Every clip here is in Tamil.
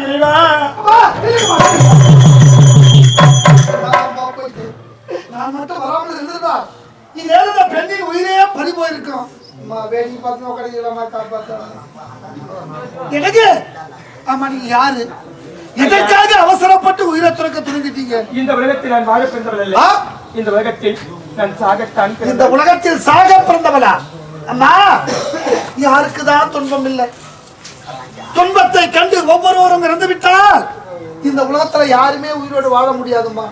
இறைவா. நான் மட்டும் வராமல் இருந்திருந்தா இந்நேரம் இந்த பெண்ணின் உயிரே பறி போயிருக்கும். அம்மா வேடிக்கை பார்த்து கிடைக்கலாமா காப்பாத்த எனக்கு ஆமா நீங்க யாரு? எதற்காக அவசரப்பட்டு உயிரை துறக்க துணிஞ்சிட்டீங்க இந்த உலகத்தில் நான் வாழ பிறந்தவள்? இந்த உலகத்தில் நான் சாகத்தான் இந்த. உலகத்தில் சாக பிறந்தவளா? அம்மா யாருக்கு தான் துன்பம் இல்லை? துன்பத்தை கண்டு ஒவ்வொருவரும் இறந்து விட்டால் இந்த உலகத்துல யாருமே உயிரோடு வாழ முடியாதும்மா.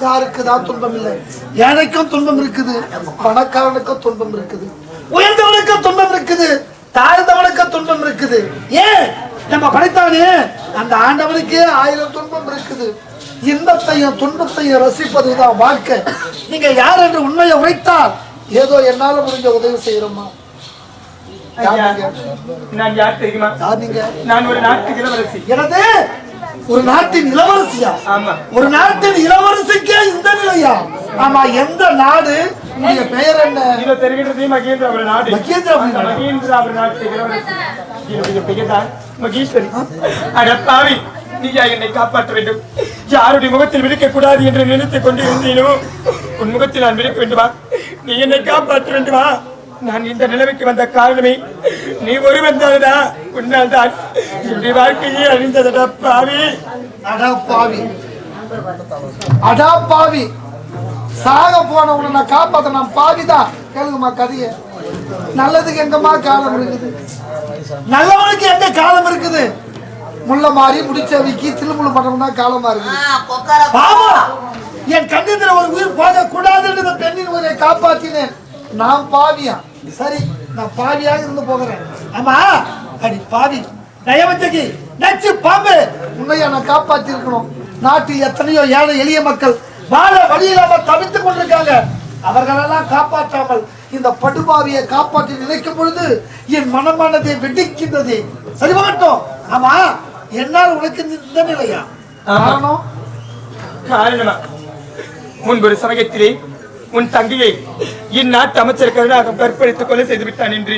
யாருக்கு தான் துன்பம் இல்லை. ஏழைக்கும் துன்பம் இருக்குது. பணக்காரனுக்கும் துன்பம் இருக்குது. உயர்ந்தவனுக்கும் துன்பம் இருக்குது. தாழ்ந்தவனுக்கும் துன்பம் இருக்குது. ஏன்? நம்ம படைத்தானே அந்த ஆண்டவனுக்கே ஆயிரம் துன்பம் இருக்குது. இன்பத்தையும் துன்பத்தையும் ரசிப்பதுதான் வாழ்க்கை. நீங்க யார் என்று உண்மையை உரைத்தால் ஏதோ என்னால முடிஞ்ச உதவி செய்யறோமா நான் யார் தெரியுமா? நான் ஒரு நாட்டு இளவரசி. எனது ஒரு நாட்டின் இளவரசியா? ஆமா. ஒரு நாட்டின் இளவரசிக்கே இந்த நிலையா? ஆமா எந்த நாடு? உங்களுடைய பெயர் என்ன? இதோ தெரிகின்றது மகேந்திர ஒரு நாடு. மகேந்திரபுரி அந்த மகேந்திர ஒரு நாட்டு இளவரசி. என்னுடைய பெயர் தான் மகேஸ்வரி. அட பாவி நீயா என்னை காப்பாற்ற வேண்டும்? யாருடைய முகத்தில் விழிக்க கூடாது என்று நினைத்துக் கொண்டிருந்தீனோ? உன் முகத்தில் நான் விழிக்க வேண்டுமா? நீ என்னை காப்பாற்ற வேண்டுமா? நான் இந்த நிலைமைக்கு வந்த காரணமே நீ ஒருவன் தானடா? உன்னால் தான் என்னுடைய வாழ்க்கையே அழிந்ததடா பாவி. அடா பாவி. அடா பாவி. சாக போனவனை நான் காப்பாத்த நான் பாவிதான் கேளுங்கம்மா கதைய. நல்லதுக்கு எங்கம்மா காலம் இருக்குது? நல்லவனுக்கு எங்க காலம் இருக்குது? முள்ள மாறி முடிச்சவைக்கு திருமுழு பண்றவன் தான் காலமா இருக்குது. பாவம். என் கண்ணத்தில் ஒரு உயிர் போக கூடாதுன்னு இந்த பெண்ணின் உயிரை காப்பாத்தினேன். நான் பாவியா? சரி நான் பாவியாக இருந்து போகிறேன். ஆமா அடி பாவி நயவஞ்சகி நச்சு பாம்பு. உன்னையா நான் காப்பாத்தி இருக்கணும் நாட்டில் எத்தனையோ ஏழை எளிய மக்கள் வாழ வழி இல்லாம தவித்துக் கொண்டிருக்காங்க அவர்களெல்லாம் காப்பாற்றாமல் இந்த படுபாவியை காப்பாற்றி நினைக்கும் பொழுது என் மனமானதை வெடிக்கின்றது. சரி வரட்டும் ஆமா என்னால் உனக்கு இந்த நிலையா. காரணம்? காரணமா? முன்பு சமயத்திலே உன் தங்கையை இந்நாட்டு அமைச்சர் கருணாகம் கற்பழித்து கொலை செய்து விட்டான் என்று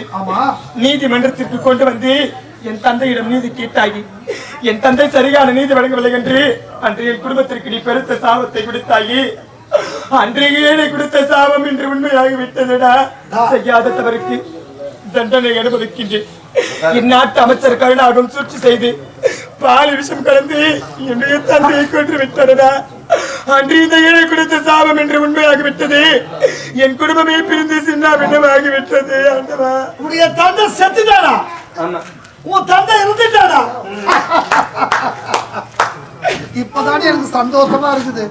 நீதிமன்றத்திற்கு கொண்டு வந்து என் தந்தையிடம் நீதி கேட்டாகி என் தந்தை சரியான நீதி வழங்கவில்லை என்று அன்றைய குடும்பத்திற்கு நீ பெருத்த சாபத்தை கொடுத்தாயி. அன்றைய நீ கொடுத்த சாபம் என்று உண்மையாகி விட்டதுடா செய்யாத தவறுக்கு தண்டனை அனுபவிக்கின்றேன். இந்நாட்டு அமைச்சர் கருணாகம் சூழ்ச்சி செய்து பால் விஷம் கலந்து என்னுடைய தந்தையை கொன்று விட்டதுடா. அன்று இந்த ஏழை கொடுத்த சாபம் என்று உண்மையாகி விட்டது என் குடும்பமே பிரிந்து சின்ன பின்னமாகி விட்டது ஆண்டவா. உடைய தந்தை செத்துட்டானா ஆமா. உன் தந்தை இருந்துட்டானா இப்பதானே எனக்கு சந்தோஷமா இருக்குது.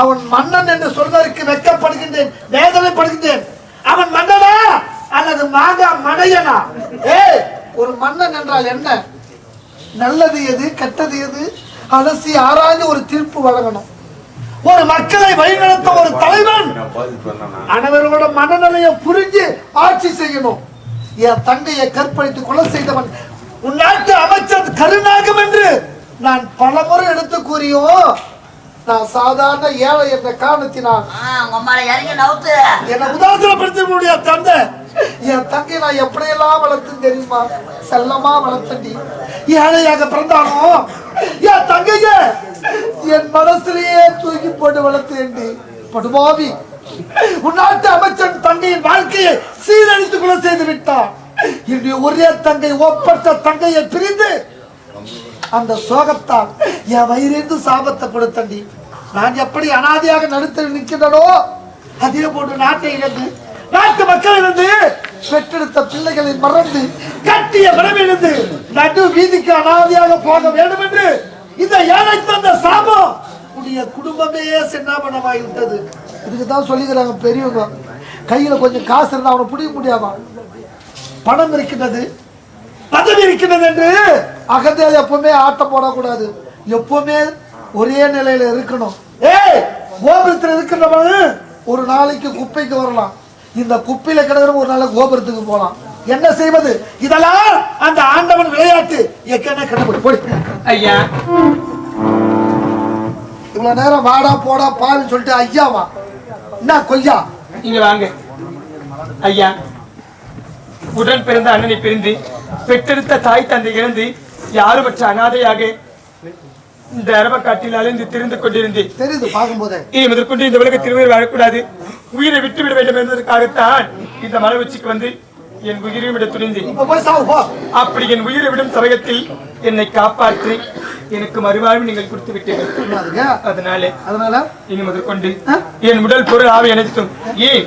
அவன் மன்னன் என்று சொல்வதற்கு வெட்கப்படுகின்றேன் வேதனைப்படுகின்றேன். அவன் மன்னனா அல்லது மாங்கா மடையனா ஏய் ஒரு மன்னன் என்றால் என்ன? நல்லது எது கெட்டது எது? அலசி ஆராய்ந்து ஒரு தீர்ப்பு வழங்கணும். ஒரு மக்களை வழிநடத்த ஒரு தலைவன். அனைவரோட மனநிலையை புரிஞ்சு ஆட்சி செய்யணும். என் தங்கையை கற்பழித்து கொலை செய்தவன் உன் நாட்டு அமைச்சர் கருணாகம் என்று நான் பலமுறை எடுத்து கூறியும் நான் சாதாரண ஏழை என்ற காரணத்தினால். என்னை உதாசனப்படுத்த தந்தை. என் தங்கை நான் எப்படியெல்லாம் வளர்த்து தெரியுமா? செல்லமா வளர்த்தண்டி ஏழையாக பிறந்தாலும் என் தங்கைய என் மனசிலேயே தூக்கி போட்டு வளர்த்தேன்டி. படுபாவி. உன்னாட்டு அமைச்சன் தங்கையின் வாழ்க்கையை சீரழித்து கொலை செய்து விட்டான். என்னுடைய ஒரே தங்கை ஒப்பற்ற தங்கையை பிரிந்து அந்த சோகத்தால் என் வயிறிந்து சாபத்தை கொடுத்தண்டி. நான் எப்படி அனாதையாக நடுத்தல் நிற்கின்றனோ அதே போன்று நாட்டை இழந்து நாட்டு மக்கள் இருந்து பெற்றெடுத்த பிள்ளைகளை மறந்து கட்டிய மனமிழந்து நடு வீதிக்கு அனாதையாக போக வேண்டும் என்று இந்த ஏழை தந்த சாபம். உடைய குடும்பமே சின்னாபனமாகி விட்டது இதுக்கு தான் சொல்லிக்கிறாங்க பெரியவங்க. கையில் கொஞ்சம் காசு இருந்தால் அவனை பிடிக்க முடியாதான் பணம் இருக்கின்றது. பதவி இருக்கின்றது என்று அகந்தையில் எப்பவுமே ஆட்டம் போடக்கூடாது. எப்பவுமே ஒரே நிலையில இருக்கணும். ஏய் கோபுரத்தில் இருக்கிறவன் ஒரு நாளைக்கு குப்பைக்கு வரலாம். இந்த குப்பையில கிடக்கிற ஒரு நாளைக்கு கோபுரத்துக்கு போகலாம் என்ன செய்வது? இதெல்லாம் அந்த ஆண்டவன் விளையாட்டு. எக்கன கடவுள் போடி. ஐயா. இவ்வளவு நேரம் வாடா போடா பாருன்னு சொல்லிட்டு ஐயாவா? என்ன கொய்யா? இங்க வாங்க. ஐயா உடன் பிறந்த அண்ணனை பிரிந்து பெற்றெடுத்த தாய் தந்தை இழந்து யாருமற்ற அனாதையாக இந்த அரபக்காட்டில் அலைந்து திரிந்து கொண்டிருந்தேன். தெரியுது பார்க்கும்போதே. இனி முதற்கொண்டு இந்த உலகத்தில் உயிர் வாழக்கூடாது. உயிரை விட்டுவிட வேண்டும் என்பதற்காகத்தான் இந்த மலை உச்சிக்கு வந்து என் உயிரை விட சாவு போ அப்படி என் உயிரை விடும் சமயத்தில் என்னை காப்பாற்றி எனக்கு மறுவாழ்வு நீங்கள் கொடுத்து விட்டீர்கள்? அதனால அதனால? இனி முதற்கொண்டு என் உடல் பொருள் ஆவி அனைத்தும் ஏன்?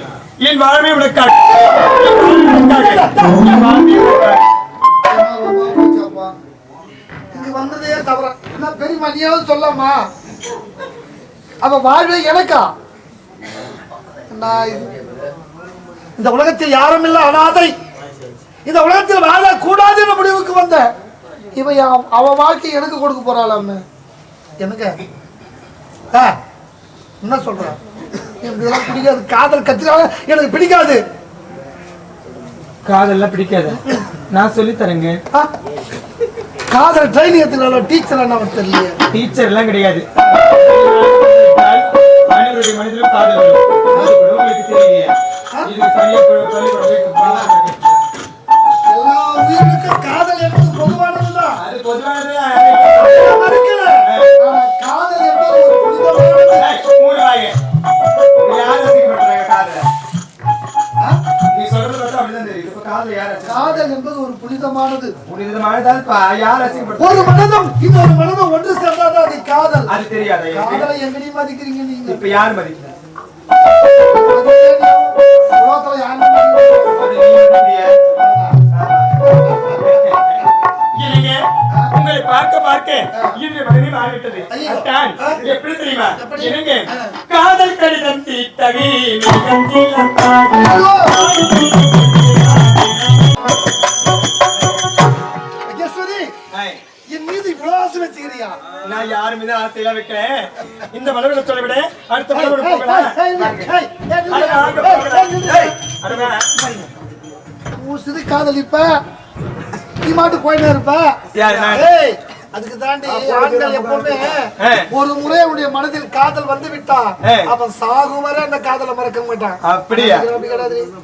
என் வாழ்வே உனக்காக வந்ததே தவற. நான் பெரியம்மா நீயாவது சொல்லாமா? அவ வாழ்வே எனக்கா? நான் இந்த உலகத்தில் யாரும் இல்ல அனாதை. இந்த உலகத்தில் வாழக்கூடாது என்ற முடிவுக்கு வந்த. இவ யா- அவ வாழ்க்கை எனக்கு கொடுக்க போறாளாம். எனக்கு? ஆ, என்ன சொல்ற? எனக்கு இதெல்லாம் பிடிக்காது. காதல் கத்திரால எனக்கு பிடிக்காது. காதெல்லாம் பிடிக்காத. நான் சொல்லி தரேங்க காதல் ட்ரைனிங் எடுத்துக்கல டீச்சர் என்ன தெரியல டீச்சர் எல்லாம் கிடையாது. மனதிலும் காதல். உங்களுக்கு தெரியலையா. பள்ளி- உயிருக்கும் காதல் என்பது பொதுவானதுதான் அது பொதுவானது. ஆனா காதல் என்பது ஒரு புனிதமானது. யார் காதலை? யார் என்பது ஒரு புனிதமானது புனிதமானதால் யார்? ஒரு மனதும் இன்னொரு மனதும் ஒன்று சேர்ந்தாதான் அது காதல் அது தெரியாதா? காதலை எங்கடி மதிக்கிறீங்க நீங்க இப்ப யார் மதிக்கிறா? உலகத்துல யாரும் மதிக்கிறீங்க? உங்களை பார்க்க பார்க்க இன்று மகனே மாறிவிட்டது. அத்தான், எப்படி தெரியுமா? என்னங்க? காதல் கடிதம் தீட்டவே என் மீது இவ்வளவு ஆசை வச்சுக்கிறியா? நான் யாரு மீது ஆசையெல்லாம் வைக்கிறேன்? இந்த மலர்களை சொல்ல விட. அடுத்த ஏய், மலர் ஏய், போகலாம். சிறு காதலிப்ப. நீ மாட்டு போயினே இருப்ப? யாரு நான்? ஏய் அதுக்கு தாண்டி ஆண்கள் எப்பவுமே. ஒரு முறை உடைய மனதில் காதல் வந்து விட்டா. அவன் சாகும் வரை அந்த காதலை மறக்க மாட்டான். அப்படியா.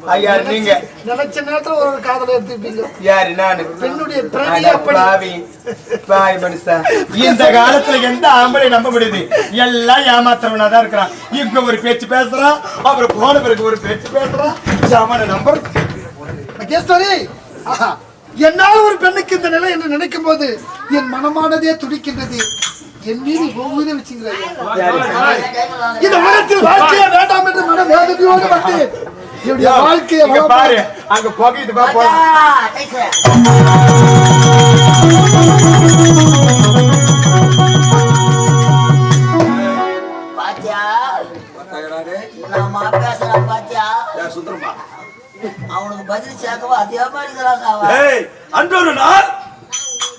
ஐயா, நீங்க- நினைச்ச நேரத்துல ஒரு காதலை எடுத்துப்பீங்க. யாரு நானு? பெண்ணுடைய பிரதி அட அப்படி பாவி. பாய் மனுஷா இந்த காலத்துல எந்த ஆம்பளை நம்ப முடியுது? எல்லாம் ஏமாத்துறவனா தான் இருக்கிறான். இங்க ஒரு பேச்சு பேசுறான் அப்புறம் போன பிறகு ஒரு பேச்சு பேசுறான். சாமான நம்பர் ஆஹா, என்னால் ஒரு பெண்ணுக்கு இந்த நிலை என்று நினைக்கும் போது என் மனமானதே துடிக்கின்றது. என் மீது ஒவ்வொரு வச்சுங்கிறாய் இந்த உலகத்தில் வாழ்க்கையே வேண்டாம் என்று மன வேதனையோடு வந்தேன் என்னுடைய வாழ்க்கையை பாரு அங்க புகையுது பா போ பாத்தியா? பாத்தியா அவனுக்கு பதில் சேர்க்கவா? அதே மாதிரி இருக்கிறாங்க அவன்? ஏய் அன்றொரு நாள்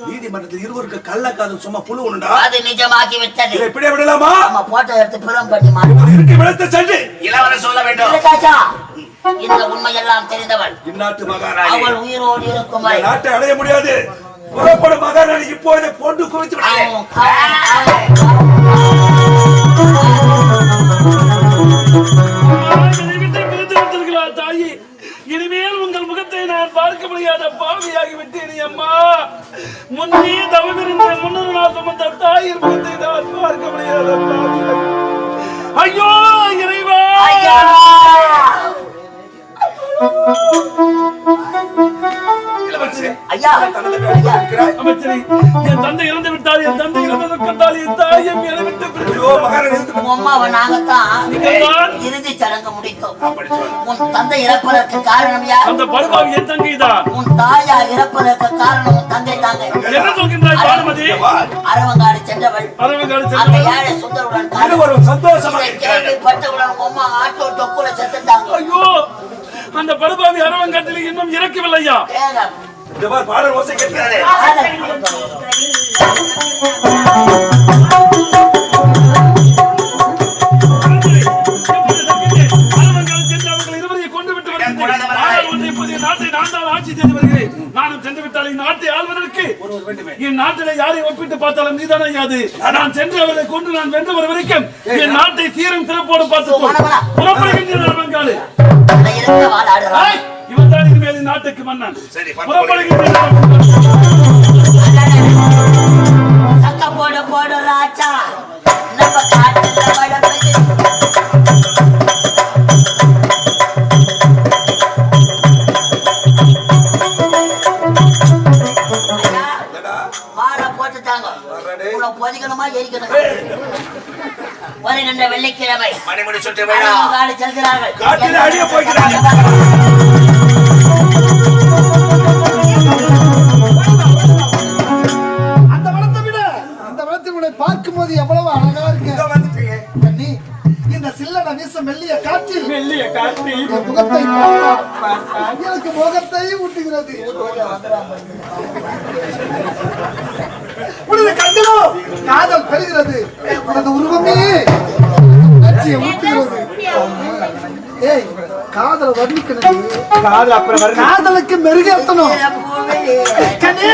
நீதிமன்றத்தில் இருவருக்கு கள்ளக்காதல் சும்மா புழு உண்டா அது நிஜமாக்கி விட்டது. இதை இப்படியே விடலாமா? நம்ம போட்டோ எடுத்து பிறம் பண்ணி மாட்டோம் ஒரு இருக்கை விளத்த சென்று. இளவரசர் சொல்ல வேண்டும். ராஜா இந்த உண்மையெல்லாம் தெரிந்தவள். இந்நாட்டு மகாராணி. அவள் உயிரோடு இருக்கும் நாட்டை அடைய முடியாது. புறப்படும் மகாராணி இப்போதே பொண்டு குவித்து விடாதே முகத்தை நான் பார்க்க முடியாத பாவியாகி விட்டேன் அம்மா. முன்னே தவமிருந்த முன்னொரு நாள் சுமந்த தாயின் முகத்தை நான் பார்க்க முடியாத ஐயோ இறைவா! என் தந்தை இறந்து விட்டார் என் தந்தை இறந்ததற்கால் என் தாயை ஐயோ மகாராணி இருந்து உன் அம்மாவை நாங்கத்தான் இறுதி அப்படி சொல் உன் தந்தை இறப்பதற்கு காரணம் யார்? அந்த படுபாவி என் தங்கைதான். உன் தாயா இறப்பதற்கு காரணம் உன் தந்தை தாங்க என்ன சொல்கின்றாய் பானுமதி அரவங்காடு சென்றவள். அரவங்காடு அந்த சென்றவள். ஏழை சுந்தருடன். இருவரும் சந்தோஷமாக கேள்விப்பட்டவுடன் அம்மா ஆட்டோ தொக்குல செத்துட்டாங்க. ஐயோ அந்த படுபாவி அரவங்காட்டில் இன்னும் இறக்கவில்லையா. இந்த மாதிரி பாடல் ஓசை கேட்கிறாரே. காதல். நானும் சென்று விட்டால் இந்நாட்டை ஆள்வதற்கு என் நாட்டிலே யாரை ஒப்பிட்டு பார்த்தாலும் நீதானே யாது? நான் சென்று அவரை கொண்டு நான் வென்று வர வரைக்கும் என் நாட்டை சீரும் சிறப்போடு பார்த்து இவன் தான் இனிமேல் இந்நாட்டுக்கு மன்னன். சக்க போடு போடு ராஜா. நம்ம காட்டுல பொதிக்கணுமா எரிக்கணுமா வருகின்ற வெள்ளிக்கிழமை. மணிமணி சுற்றி காடு செல்கிறார்கள். காட்டில் பார்க்கும்போது எவ்வளவு அழகா இருக்கு. வந்துட்டீங்க. கண்ணி இந்த சில்லன வீச மெல்லிய காற்றில் காட்டி என் முகத்தை எனக்கு முகத்தை ஊட்டுகிறது. காதல் பெறுகிறது. உனது உருவமே உணர்ச்சியை ஊட்டுகிறது ஏய் காதல் வர்ணிக்கிறது. காதல் அப்புறம் காதலுக்கு மெருகேத்தணும். கண்ணி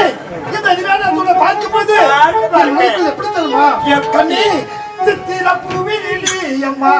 இந்த நிலாவை உன்னை பார்க்கும்போது எப்படி தெரியுமா? கண்ணி சித்திர பூவிலி அம்மா.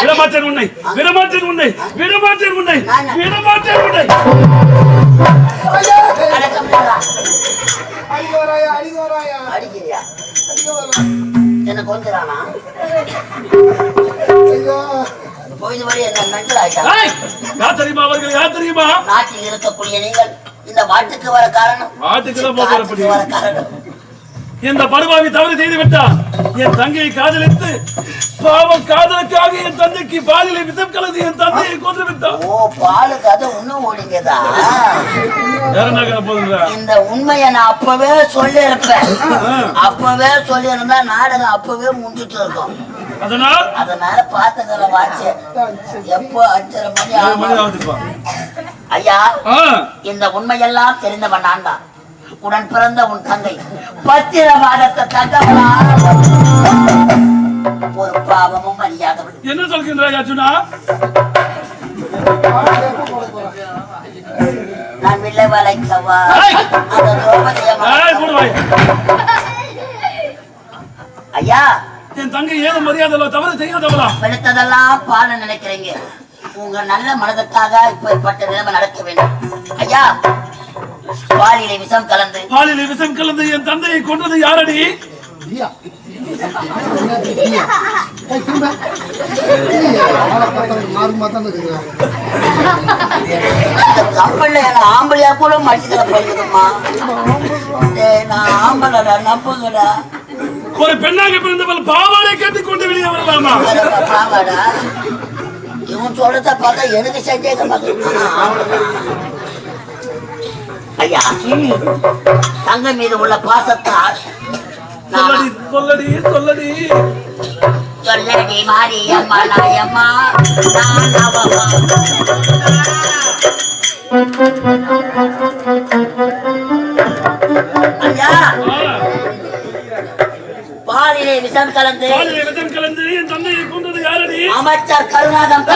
விடமாட்டேன் உன்னை விடமாட்டேன் உன்னை விடமாட்டேன் உன்னை விடமாட்டேன் உன்னை. தெரியுமா அவர்கள்? யார் தெரியுமா? நாட்டில் இருக்கக்கூடிய நீங்கள் இந்த வாட்டுக்கு வர காரணம் வாட்டுக்கு வர காரணம். இந்த படுபாவி தவறு செய்து விட்டார் என் தங்கையை காதலித்து பாவம் காதலுக்காக என் தந்தைக்கு பாலிலே விஷம் கலந்து என் தந்தையை கொன்று விட்டார் ஓ பாலு கதை இன்னும் ஓடிங்கதா? இந்த உண்மையை நான் அப்பவே சொல்லியிருப்பேன். அப்பவே சொல்லியிருந்தா நாடகம் அப்பவே முடிஞ்சுட்டு இருக்கும். அதனால் அதனால பாத்துக்கிற வாட்சி எப்போ அஞ்சரை மணி ஐயா இந்த உண்மையெல்லாம் தெரிந்தவன் நான் தான். உடன் பிறந்த உன் தங்கை. பத்திர மாதத்தை தங்கவளா ஒரு பாவமும் அறியாதவள் என்ன சொல்கின்றாய் அர்ஜுனா நான் வில்லை வளைக்கவா! அந்த. ஐயா என் தங்கை ஏதோ மரியாதை தவறு செய்யாதவளா வெளுத்ததெல்லாம் பாட நினைக்கிறீங்க. உங்க நல்ல மனதுக்காக இப்படிப்பட்ட நிலைமை நடக்க வேண்டும். ஐயா பாலிலே விஷம் கலந்து. பாலில் விஷம் கலந்து என் தந்தையை கொன்றது யாரடி? கப்பல்ல ஆம்பளையா கூட மடிச்சுக்கிற போயிருக்குமா டேய், நான் ஆம்பளடா நம்புங்கடா. ஒரு பெண்ணாக பிறந்தவள் பாவாடை கேட்டுக் கொண்டு வெளியே வரலாமா? பாவாடா? இவன் சொல்றத பார்த்தா எனக்கு ஆம்பளைதான். ஐயா தங்க மீது உள்ள பாசத்தால் சொல்லடி சொல்லடி சொல்லடி. சொல்லடி மாரியம்மா நாயம்மா நான் அவமா. பாலிலே விஷம் கலந்து. பாலில் விஷம் கலந்து என் தந்தையை கொன்றது யாரடி? அமைச்சர் கருணாகம்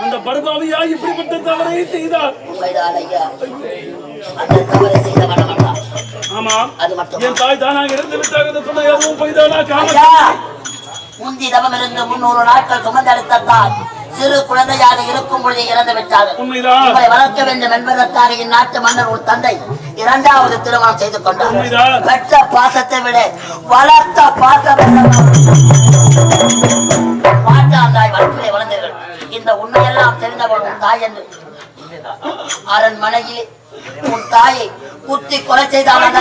அந்த படுபாவியா இப்படிப்பட்ட தவறை செய்தார். உண்மைதான் ஐயா. அந்த தவறை செய்த மனமல்லா ஆமா. அது மட்டும் என் தாய் தானாக இருந்து விட்டாக என்று சொன்ன எதுவும் பொய்தானா காம ஐயா முந்தி தவம் இருந்து முன்னூறு நாட்கள் சுமந்தெடுத்த தாய் சிறு குழந்தையாக இருக்கும் பொழுது இறந்து விட்டார்கள். உங்களை வளர்க்க வேண்டும் என்பதற்காக இந்நாட்டு மன்னர் ஒரு தந்தை. இரண்டாவது திருமணம் செய்து கொண்டார். பெற்ற பாசத்தை விட வளர்த்த பாசம் மாற்றாந்தாய் வளர்ப்பிலே வளர்ந்தீர்கள். இந்த உண்மையெல்லாம் தெரிந்தவள் உன் தாய் என்று. அரண்மனையிலே உன் தாயை குத்தி கொலை செய்தால் அந்த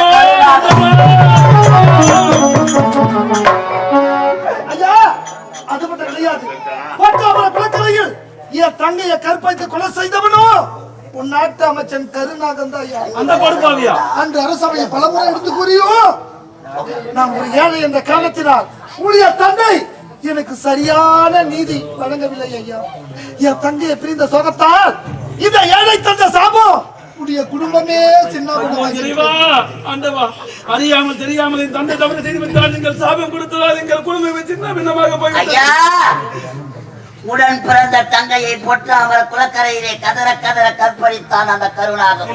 அது மட்டும் கிடையாது. என் தங்கைய கற்பழித்து கொலை செய்தவனோ? உன் நாட்டு அமைச்சன் கருணாகன் தான் அந்த படுபாவியா? அன்று அரசவையை பலமுறை எடுத்து கூறியோ? நான் ஒரு ஏழை என்ற காரணத்தினால் உடைய தந்தை எனக்கு சரியான நீதி வழங்கவில்லை ஐயா. என் தங்கையை பிரிந்த சோகத்தால் இந்த ஏழை தந்த சாபம் உடைய குடும்பமே சின்ன அறியாமல் தெரியாமல் என் தந்தை தவறு செய்து விட்டால் நீங்கள் சாபம் கொடுத்ததால் எங்கள் குடும்பமே சின்ன பின்னமாக ஐயா! உடன் பிறந்த தங்கையை போட்டு அவர் குளக்கரையிலே கதற கதற கற்பழித்தான் அந்த கருணாகம்.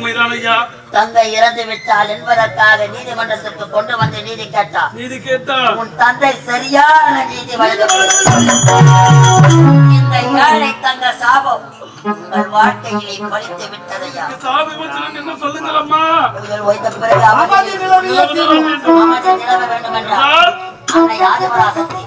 தங்கை இறந்து விட்டால் என்பதற்காக நீதிமன்றத்திற்கு கொண்டு வந்து நீதி கேட்டார். நீதி கேட்டா உன் தந்தை சரியான நீதி இந்த ஏழை தங்க சாபம் உங்கள் வாழ்க்கையை பழித்து விட்டதையா? சொல்லுங்கள் அம்மா? ஓய்ந்த பிறகு. அமைதி நிலவ வேண்டும் என்றார். யாதவராகத்தை